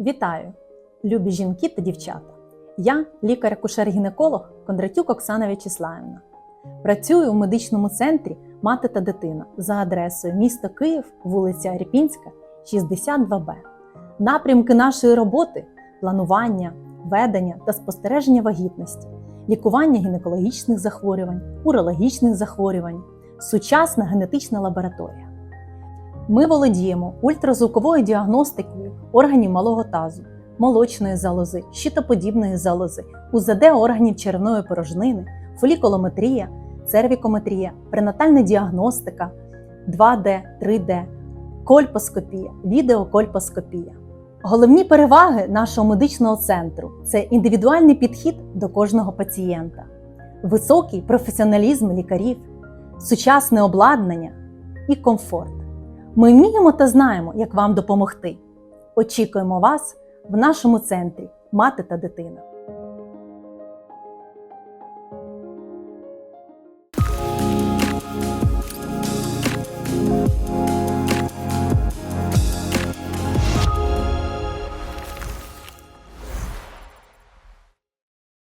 Вітаю, любі жінки та дівчата. Я лікар-акушер-гінеколог Кондратюк Оксана В'ячеславівна. Працюю у медичному центрі Мати та дитина за адресою місто Київ, вулиця Ріпінська, 62Б. Напрямки нашої роботи планування, ведення та спостереження вагітності, лікування гінекологічних захворювань, урологічних захворювань, сучасна генетична лабораторія. Ми володіємо ультразвуковою діагностикою органів малого тазу, молочної залози, щитоподібної залози, УЗД органів черевної порожнини, фолікулометрія, цервікометрія, пренатальна діагностика, 2D, 3D, кольпоскопія, відеокольпоскопія. Головні переваги нашого медичного центру це індивідуальний підхід до кожного пацієнта, високий професіоналізм лікарів, сучасне обладнання і комфорт. Ми вміємо та знаємо, як вам допомогти. Очікуємо вас в нашому центрі Мати та дитина.